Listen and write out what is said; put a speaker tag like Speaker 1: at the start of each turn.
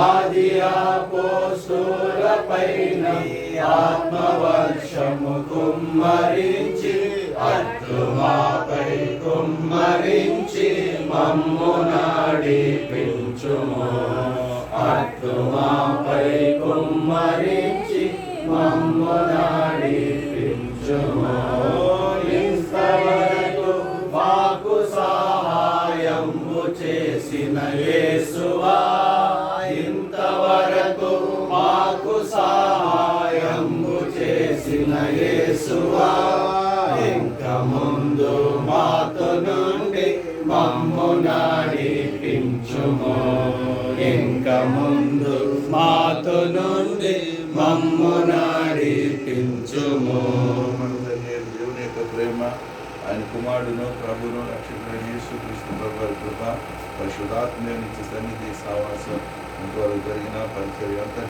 Speaker 1: ఆది అపోస్తులపైన ఆత్మవర్షము కుమ్మరించి అద్రుమాపై కుమ్మరించి మమ్ము నడిపించుము. అద్రుమాపై కుమ్మరించి మమ్ము నడిపించుము. ఇంతవరకు మాకు సహాయము చేసిన యేసువా చేసిన యేసువా ఇంక ముందు మాతో నుండి మమ్ము నడిపించుము ఇంక ముందు మాతో నుండి మమ్ము నడిపించుము
Speaker 2: దేవుని యొక్క ప్రేమ ఆయన కుమారుడును ప్రభును రక్షకుడైన యేసుక్రీస్తు ప్రభు కృప పరిశుధాత్మ నిత్య సన్నిధి సావాసం ఇంతవరకు జరిగిన పరిచయం అంతా